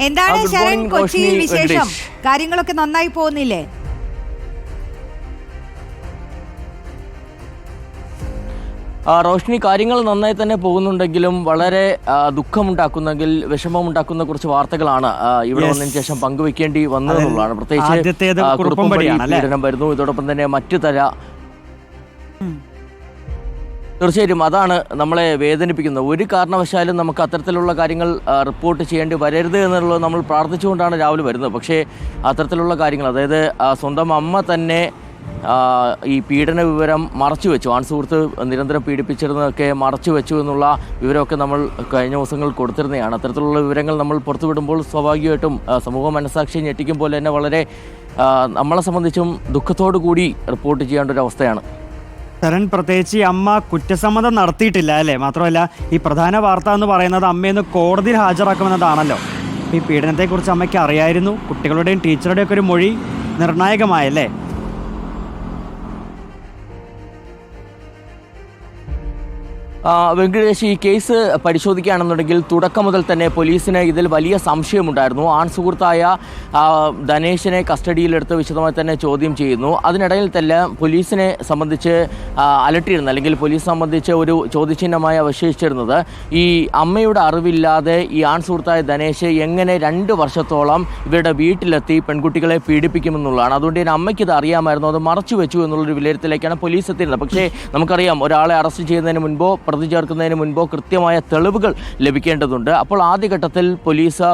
എന്താണ് good Sharan morning, കൊച്ചിയിൽ റോഷ്നി വിശേഷം. കാര്യങ്ങളൊക്കെ നന്നായി പോകുന്നില്ലേ ആ, റോഷ്നി കാര്യങ്ങൾ നന്നായി തന്നെ പോകുന്നുണ്ടെങ്കിലും വളരെ ആ, ദുഃഖമുണ്ടാക്കുന്നെങ്കിൽ വിഷമമുണ്ടാക്കുന്ന കുറച്ച് വാർത്തകളാണ് ആ, ഇവിടെ Yes. വന്നതിന് ശേഷം പങ്കുവെക്കേണ്ടി വന്നതെന്നുള്ളതാണ് ആദ്യത്തേത് ആ, കുറുപ്പംപടിയാണ് കുറുപ്പംപടി അല്ലേ? പീഡനം വരുന്നു ഇതോടൊപ്പം തന്നെ മറ്റു തര തീർച്ചയായും അതാണ് നമ്മളെ വേദനിപ്പിക്കുന്നത്. ഒരു കാരണവശാലും നമുക്ക് അത്തരത്തിലുള്ള കാര്യങ്ങൾ റിപ്പോർട്ട് ചെയ്യേണ്ടി വരരുത് എന്നുള്ളത് നമ്മൾ പ്രാർത്ഥിച്ചുകൊണ്ടാണ് രാവിലെ വരുന്നത്. പക്ഷേ അത്തരത്തിലുള്ള കാര്യങ്ങൾ അതായത് സ്വന്തം അമ്മ തന്നെ ഈ പീഡന വിവരം മറച്ചു വെച്ചു. ആൺ സുഹൃത്ത് നിരന്തരം പീഡിപ്പിച്ചിരുന്നതൊക്കെ മറച്ചു വെച്ചു എന്നുള്ള വിവരമൊക്കെ നമ്മൾ കഴിഞ്ഞ ദിവസങ്ങൾ കൊടുത്തിരുന്നതാണ്. അത്തരത്തിലുള്ള വിവരങ്ങൾ നമ്മൾ പുറത്തുവിടുമ്പോൾ സ്വാഭാവികമായിട്ടും സമൂഹ മനസാക്ഷി ഞെട്ടിക്കും പോലെ തന്നെ വളരെ നമ്മളെ സംബന്ധിച്ചും ദുഃഖത്തോടു കൂടി റിപ്പോർട്ട് ചെയ്യേണ്ട ഒരു അവസ്ഥയാണ്. ശരൺ പ്രത്യേകിച്ച് ഈ അമ്മ കുറ്റസമ്മതം നടത്തിയിട്ടില്ല അല്ലേ? മാത്രമല്ല ഈ പ്രധാന വാർത്ത എന്ന് പറയുന്നത് അമ്മയെന്ന് കോടതിയിൽ ഹാജരാക്കുമെന്നതാണല്ലോ. ഈ പീഡനത്തെക്കുറിച്ച് അമ്മയ്ക്ക് അറിയായിരുന്നു. കുട്ടികളുടെയും ടീച്ചറുടെയും ഒക്കെ ഒരു മൊഴി നിർണായകമായല്ലേ? വെങ്കടേഷ് ഈ കേസ് പരിശോധിക്കുകയാണെന്നുണ്ടെങ്കിൽ തുടക്കം മുതൽ തന്നെ പോലീസിന് ഇതിൽ വലിയ സംശയമുണ്ടായിരുന്നു. ആൺ സുഹൃത്തായ ധനേഷിനെ കസ്റ്റഡിയിലെടുത്ത് വിശദമായി തന്നെ ചോദ്യം ചെയ്യുന്നു. അതിനിടയിൽ തന്നെ പോലീസിനെ സംബന്ധിച്ച് അലട്ടിയിരുന്നു. അല്ലെങ്കിൽ പോലീസ് സംബന്ധിച്ച് ഒരു ചോദ്യചിഹ്നമായി അവശേഷിച്ചിരുന്നത്. ഈ അമ്മയുടെ അറിവില്ലാതെ ഈ ആൺ സുഹൃത്തായ ധനേഷ് എങ്ങനെ രണ്ട് വർഷത്തോളം ഇവരുടെ വീട്ടിലെത്തി പെൺകുട്ടികളെ പീഡിപ്പിക്കുമെന്നുള്ളതാണ്. അതുകൊണ്ട് തന്നെ അമ്മയ്ക്ക് ഇത് അറിയാമായിരുന്നു. അത് മറച്ചു വെച്ചു എന്നുള്ളൊരു വിലയിരുത്തലേക്കാണ് പോലീസ് എത്തിയിരുന്നത്. പക്ഷേ നമുക്കറിയാം ഒരാളെ അറസ്റ്റ് ചെയ്യുന്നതിന് മുൻപോ പ്രതി ചേർക്കുന്നതിന് മുൻപോ കൃത്യമായ തെളിവുകൾ ലഭിക്കേണ്ടതുണ്ട്. അപ്പോൾ ആദ്യഘട്ടത്തിൽ പോലീസ്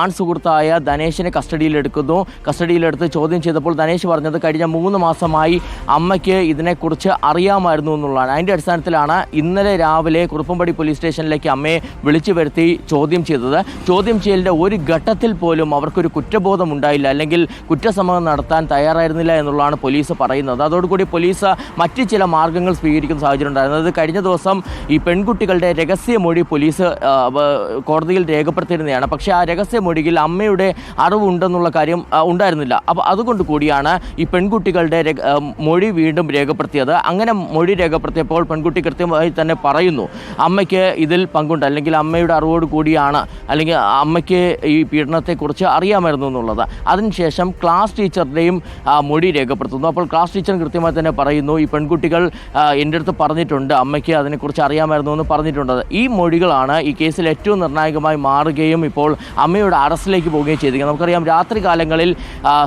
ആൺ സുഹൃത്തായ ധനേഷിനെ കസ്റ്റഡിയിലെടുക്കുന്നു. കസ്റ്റഡിയിലെടുത്ത് ചോദ്യം ചെയ്തപ്പോൾ ധനേഷ് പറഞ്ഞത് കഴിഞ്ഞ മൂന്ന് മാസമായി അമ്മയ്ക്ക് ഇതിനെക്കുറിച്ച് അറിയാമായിരുന്നു എന്നുള്ളതാണ്. അതിന്റെ അടിസ്ഥാനത്തിലാണ് ഇന്നലെ രാവിലെ കുറുപ്പംപടി പോലീസ് സ്റ്റേഷനിലേക്ക് അമ്മയെ വിളിച്ചു വരുത്തി ചോദ്യം ചെയ്തത്. ചോദ്യം ചെയ്യലിന്റെ ഒരു ഘട്ടത്തിൽ പോലും അവർക്കൊരു കുറ്റബോധം ഉണ്ടായില്ല. അല്ലെങ്കിൽ കുറ്റസമ്മതം നടത്താൻ തയ്യാറായിരുന്നില്ല എന്നുള്ളതാണ് പോലീസ് പറയുന്നത്. അതോടുകൂടി പോലീസ് മറ്റ് ചില മാർഗങ്ങൾ സ്വീകരിക്കുന്ന സാഹചര്യം ഉണ്ടായിരുന്നത് കഴിഞ്ഞ ദിവസം ഈ പെൺകുട്ടികളുടെ രഹസ്യമൊഴി പോലീസ് കോടതിയിൽ രേഖപ്പെടുത്തിയിരുന്നതാണ്. പക്ഷേ ആ രഹസ്യമൊഴിയിൽ അമ്മയുടെ അറിവുണ്ടെന്നുള്ള കാര്യം ഉണ്ടായിരുന്നില്ല. അപ്പോൾ അതുകൊണ്ട് കൂടിയാണ് ഈ പെൺകുട്ടികളുടെ മൊഴി വീണ്ടും രേഖപ്പെടുത്തിയത്. അങ്ങനെ മൊഴി രേഖപ്പെടുത്തിയപ്പോൾ പെൺകുട്ടി കൃത്യമായി തന്നെ പറയുന്നു അമ്മയ്ക്ക് ഇതിൽ പങ്കുണ്ട്. അല്ലെങ്കിൽ അമ്മയുടെ അറിവോട് കൂടിയാണ്. അല്ലെങ്കിൽ അമ്മയ്ക്ക് ഈ പീഡനത്തെക്കുറിച്ച് അറിയാമായിരുന്നു എന്നുള്ളത്. അതിനുശേഷം ക്ലാസ് ടീച്ചറുടെയും മൊഴി രേഖപ്പെടുത്തുന്നു. അപ്പോൾ ക്ലാസ് ടീച്ചർ കൃത്യമായി തന്നെ പറയുന്നു ഈ പെൺകുട്ടികൾ എന്റെ അടുത്ത് പറഞ്ഞിട്ടുണ്ട്. അമ്മയ്ക്ക് അതിനെക്കുറിച്ച് അറിയാമായിരുന്നു എന്ന് പറഞ്ഞിട്ടുണ്ട്. ഈ മൊഴികളാണ് ഈ കേസിൽ ഏറ്റവും നിർണായകമായി മാറുകയും ഇപ്പോൾ അമ്മയുടെ അറസ്റ്റിലേക്ക് പോവുകയും ചെയ്തിരിക്കുന്നത്. നമുക്കറിയാം രാത്രി കാലങ്ങളിൽ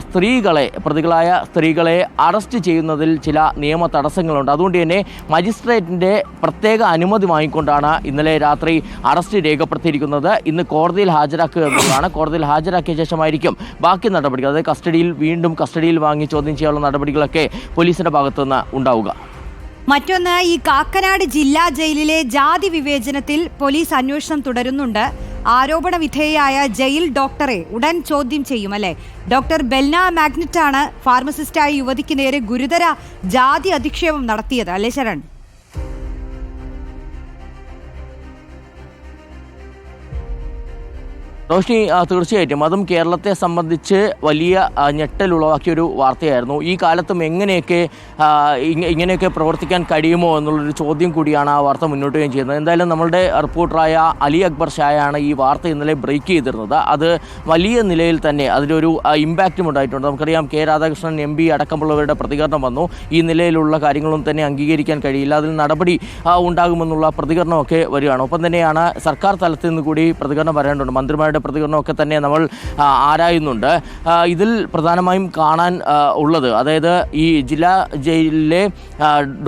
സ്ത്രീകളെ പ്രതികളായ സ്ത്രീകളെ അറസ്റ്റ് ചെയ്യുന്നതിൽ ചില നിയമ തടസ്സങ്ങളുണ്ട്. അതുകൊണ്ട് തന്നെ മജിസ്ട്രേറ്റിന്റെ പ്രത്യേക അനുമതി വാങ്ങിക്കൊണ്ടാണ് ഇന്നലെ രാത്രി അറസ്റ്റ് രേഖപ്പെടുത്തിയിരിക്കുന്നത്. ഇന്ന് കോടതിയിൽ ഹാജരാക്കുക എന്നുള്ളതാണ്. കോടതിയിൽ ഹാജരാക്കിയ ശേഷമായിരിക്കും ബാക്കി നടപടികൾ. അതായത് കസ്റ്റഡിയിൽ വീണ്ടും കസ്റ്റഡിയിൽ വാങ്ങി ചോദ്യം ചെയ്യാനുള്ള നടപടികളൊക്കെ പോലീസിന്റെ ഭാഗത്തുനിന്ന് ഉണ്ടാവുക. മറ്റൊന്ന് ഈ കാക്കനാട് ജില്ലാ ജയിലിലെ ജാതി വിവേചനത്തിൽ പോലീസ് അന്വേഷണം തുടരുന്നുണ്ട്. ആരോപണ വിധേയയായ ജയിൽ ഡോക്ടറെ ഉടൻ ചോദ്യം ചെയ്യും അല്ലെ? ഡോക്ടർ ബെൽന മാഗ്നറ്റാണ് ഫാർമസിസ്റ്റായ യുവതിക്ക് നേരെ ഗുരുതര ജാതി അധിക്ഷേപം നടത്തിയത്. അല്ലേ ശരൺ? റോഷ്നി തീർച്ചയായിട്ടും. അതും കേരളത്തെ സംബന്ധിച്ച് വലിയ ഞെട്ടലുളവാക്കിയ ഒരു വാർത്തയായിരുന്നു. ഈ കാലത്തും എങ്ങനെയൊക്കെ ഇങ്ങനെയൊക്കെ പ്രവർത്തിക്കാൻ കഴിയുമോ എന്നുള്ളൊരു ചോദ്യം കൂടിയാണ് ആ വാർത്ത മുന്നോട്ട് വരികയും ചെയ്യുന്നത്. എന്തായാലും നമ്മളുടെ റിപ്പോർട്ടറായ അലി അക്ബർ ഷായാണ് ഈ വാർത്ത ഇന്നലെ ബ്രേക്ക് ചെയ്തിരുന്നത്. അത് വലിയ നിലയിൽ തന്നെ അതിലൊരു ഇമ്പാക്റ്റും ഉണ്ടായിട്ടുണ്ട്. നമുക്കറിയാം കെ. രാധാകൃഷ്ണൻ എം. പി അടക്കമുള്ളവരുടെ പ്രതികരണം വന്നു. ഈ നിലയിലുള്ള കാര്യങ്ങളും തന്നെ അംഗീകരിക്കാൻ കഴിയില്ല. അതിൽ നടപടി ഉണ്ടാകുമെന്നുള്ള പ്രതികരണമൊക്കെ വരികയാണ്. ഒപ്പം തന്നെയാണ് സർക്കാർ തലത്തിൽ നിന്ന് കൂടി പ്രതികരണം വരേണ്ടതുണ്ട്. മന്ത്രിമാരുടെ പ്രതികരണമൊക്കെ തന്നെ നമ്മൾ ആരായുന്നുണ്ട്. ഇതിൽ പ്രധാനമായും കാണാൻ ഉള്ളത് അതായത് ഈ ജില്ലാ ജയിലിലെ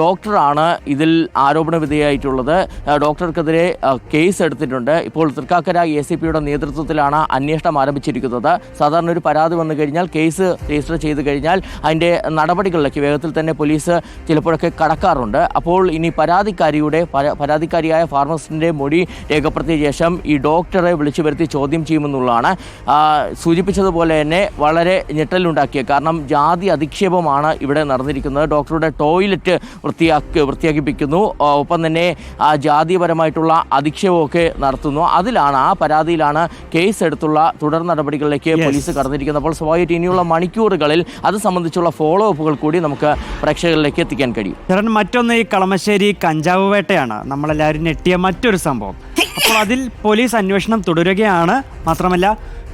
ഡോക്ടറാണ് ഇതിൽ ആരോപണ വിധേയമായിട്ടുള്ളത് ഡോക്ടർക്കെതിരെ കേസ് എടുത്തിട്ടുണ്ട്. ഇപ്പോൾ തൃക്കാക്കര എ സി പിയുടെ നേതൃത്വത്തിലാണ് അന്വേഷണം ആരംഭിച്ചിരിക്കുന്നത്. സാധാരണ ഒരു പരാതി വന്നു കഴിഞ്ഞാൽ കേസ് രജിസ്റ്റർ ചെയ്ത് കഴിഞ്ഞാൽ അതിന്റെ നടപടികളിലേക്ക് വേഗത്തിൽ തന്നെ പോലീസ് ചിലപ്പോഴൊക്കെ കടക്കാറുണ്ട്. അപ്പോൾ ഇനി പരാതിക്കാരിയുടെ പരാതിക്കാരിയായ ഫാർമസിസ്റ്റിന്റെ മൊഴി രേഖപ്പെടുത്തിയ ശേഷം ഈ ഡോക്ടറെ വിളിച്ചു വരുത്തി ചോദ്യം ചെയ്യുമെന്നുള്ളതാണ്. സൂചിപ്പിച്ചതുപോലെ തന്നെ വളരെ ഞെട്ടലുണ്ടാക്കിയ കാരണം ജാതി അധിക്ഷേപമാണ് ഇവിടെ നടന്നിരിക്കുന്നത്. ഡോക്ടറുടെ ടോയ്ലറ്റ് വൃത്തിയാക്കി വൃത്തിയാക്കിപ്പിക്കുന്നു. ഒപ്പം തന്നെ ആ ജാതിപരമായിട്ടുള്ള അധിക്ഷേപമൊക്കെ നടത്തുന്നു. അതിലാണ് ആ പരാതിയിലാണ് കേസ് എടുത്തുള്ള തുടർ നടപടികളിലേക്ക് പോലീസ് കടന്നിരിക്കുന്നത്. അപ്പോൾ സ്വാഭാവികമായിട്ട് ഇനിയുള്ള മണിക്കൂറുകളിൽ അത് സംബന്ധിച്ചുള്ള ഫോളോ അപ്പുകൾ കൂടി നമുക്ക് പ്രേക്ഷകരിലേക്ക് എത്തിക്കാൻ കഴിയും. മറ്റൊന്ന് ഈ കളമശ്ശേരി കഞ്ചാവ് വേട്ടയാണ്. നമ്മളെല്ലാവരും ഞെട്ടിയ മറ്റൊരു സംഭവം. അപ്പോൾ അതിൽ പോലീസ് അന്വേഷണം തുടരുകയാണ്. മാത്രമല്ല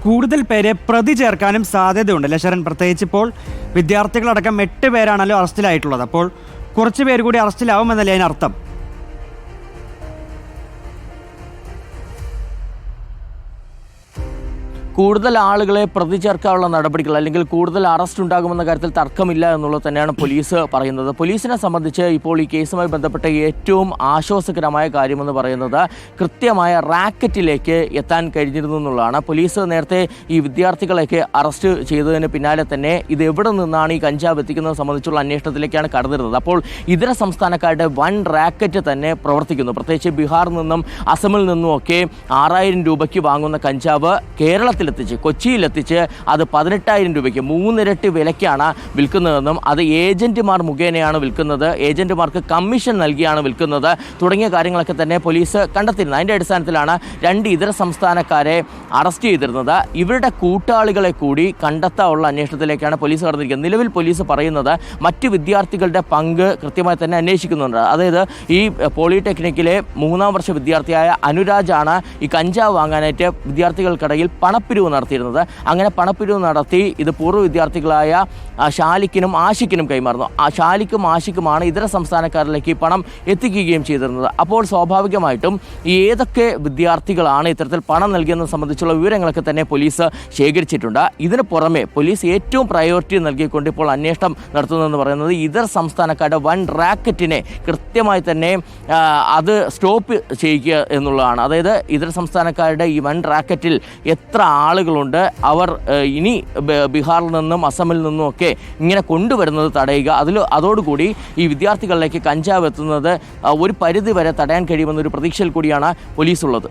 കൂടുതൽ പേരെ പ്രതി ചേർക്കാനും സാധ്യതയുണ്ട്. ലക്ഷരൻ പ്രത്യേകിച്ച് ഇപ്പോൾ വിദ്യാർത്ഥികളടക്കം എട്ട് പേരാണല്ലോ അറസ്റ്റിലായിട്ടുള്ളത്. അപ്പോൾ കുറച്ച് പേര് കൂടി അറസ്റ്റിലാവുമെന്നല്ലേ അതിനർത്ഥം? കൂടുതൽ ആളുകളെ പ്രതി ചേർക്കാനുള്ള നടപടികൾ അല്ലെങ്കിൽ കൂടുതൽ അറസ്റ്റ് ഉണ്ടാകുമെന്ന കാര്യത്തിൽ തർക്കമില്ല എന്നുള്ളത് തന്നെയാണ് പോലീസ് പറയുന്നത്. പോലീസിനെ സംബന്ധിച്ച് ഇപ്പോൾ ഈ കേസുമായി ബന്ധപ്പെട്ട ഏറ്റവും ആശ്വാസകരമായ കാര്യമെന്ന് പറയുന്നത് കൃത്യമായ റാക്കറ്റിലേക്ക് എത്താൻ കഴിഞ്ഞിരുന്നു എന്നുള്ളതാണ്. പോലീസ് നേരത്തെ ഈ വിദ്യാർത്ഥികളെയൊക്കെ അറസ്റ്റ് ചെയ്തതിന് പിന്നാലെ തന്നെ ഇത് എവിടെ നിന്നാണ് ഈ കഞ്ചാവ് എത്തിക്കുന്നത് സംബന്ധിച്ചുള്ള അന്വേഷണത്തിലേക്കാണ് കടന്നിരുന്നത്. അപ്പോൾ ഇതര സംസ്ഥാനക്കാരുടെ വൺ റാക്കറ്റ് തന്നെ പ്രവർത്തിക്കുന്നു. പ്രത്യേകിച്ച് ബീഹാറിൽ നിന്നും അസമിൽ നിന്നും ഒക്കെ ആറായിരം രൂപയ്ക്ക് വാങ്ങുന്ന കഞ്ചാവ് കേരളത്തിലെത്തിച്ച് കൊച്ചിയിലെത്തിച്ച് അത് പതിനെട്ടായിരം രൂപയ്ക്ക് മൂന്നിരട്ടി വിലയ്ക്കാണ് വിൽക്കുന്നതെന്നും അത് ഏജന്റുമാർ മുഖേനയാണ് വിൽക്കുന്നത് ഏജന്റുമാർക്ക് കമ്മീഷൻ നൽകിയാണ് വിൽക്കുന്നത് തുടങ്ങിയ കാര്യങ്ങളൊക്കെ തന്നെ പോലീസ് കണ്ടെത്തിയിരുന്നത് അതിന്റെ അടിസ്ഥാനത്തിലാണ് രണ്ട് ഇതര സംസ്ഥാനക്കാരെ അറസ്റ്റ് ചെയ്തിരുന്നത്. ഇവരുടെ കൂട്ടാളികളെ കൂടി കണ്ടെത്താനുള്ള അന്വേഷണത്തിലേക്കാണ് പോലീസ് കടന്നിരിക്കുന്നത്. നിലവിൽ പോലീസ് പറയുന്നത് മറ്റ് വിദ്യാർത്ഥികളുടെ പങ്ക് കൃത്യമായി തന്നെ അന്വേഷിക്കുന്നുണ്ട്. അതായത് ഈ പോളിടെക്നിക്കിലെ മൂന്നാം വർഷ വിദ്യാർത്ഥിയായ അനുരാജാണ് ഈ കഞ്ചാവ് വാങ്ങാനായിട്ട് വിദ്യാർത്ഥികൾക്കിടയിൽ പണപ്പിരിവ് നടത്തിയിരുന്നത്. അങ്ങനെ പണപ്പിരിവ് നടത്തി ഇത് പൂർവ വിദ്യാർത്ഥികളായ ഷാലിക്കിനും ആഷിക്കിനും കൈമാറുന്നു. ആ ഷാലിക്കും ആഷിക്കുമാണ് ഇതര സംസ്ഥാനക്കാരിലേക്ക് ഈ പണം എത്തിക്കുകയും ചെയ്തിരുന്നത്. അപ്പോൾ സ്വാഭാവികമായിട്ടും ഏതൊക്കെ വിദ്യാർത്ഥികളാണ് ഇത്തരത്തിൽ പണം നൽകിയെന്നത് സംബന്ധിച്ചുള്ള വിവരങ്ങളൊക്കെ തന്നെ പോലീസ് ശേഖരിച്ചിട്ടുണ്ട്. ഇതിന് പുറമെ പോലീസ് ഏറ്റവും പ്രയോറിറ്റി നൽകിക്കൊണ്ട് ഇപ്പോൾ അന്വേഷണം നടത്തുന്നതെന്ന് പറയുന്നത് ഇതര സംസ്ഥാനക്കാരുടെ വൺ റാക്കറ്റിനെ കൃത്യമായി തന്നെ അത് സ്റ്റോപ്പ് ചെയ്യുക എന്നുള്ളതാണ്. അതായത് ഇതര സംസ്ഥാനക്കാരുടെ ഈ വൺ റാക്കറ്റിൽ എത്ര ആളുകളുണ്ട്. അവർ ഇനി ബീഹാറിൽ നിന്നും അസമിൽ നിന്നും ഒക്കെ ഇങ്ങനെ കൊണ്ടുവരുന്നത് തടയുക. അതിൽ അതോടുകൂടി ഈ വിദ്യാർത്ഥികളിലേക്ക് കഞ്ചാവ് എത്തുന്നത് ഒരു പരിധി വരെ തടയാൻ കഴിയുമെന്നൊരു പ്രതീക്ഷയിൽ കൂടിയാണ് പോലീസ് ഉള്ളത്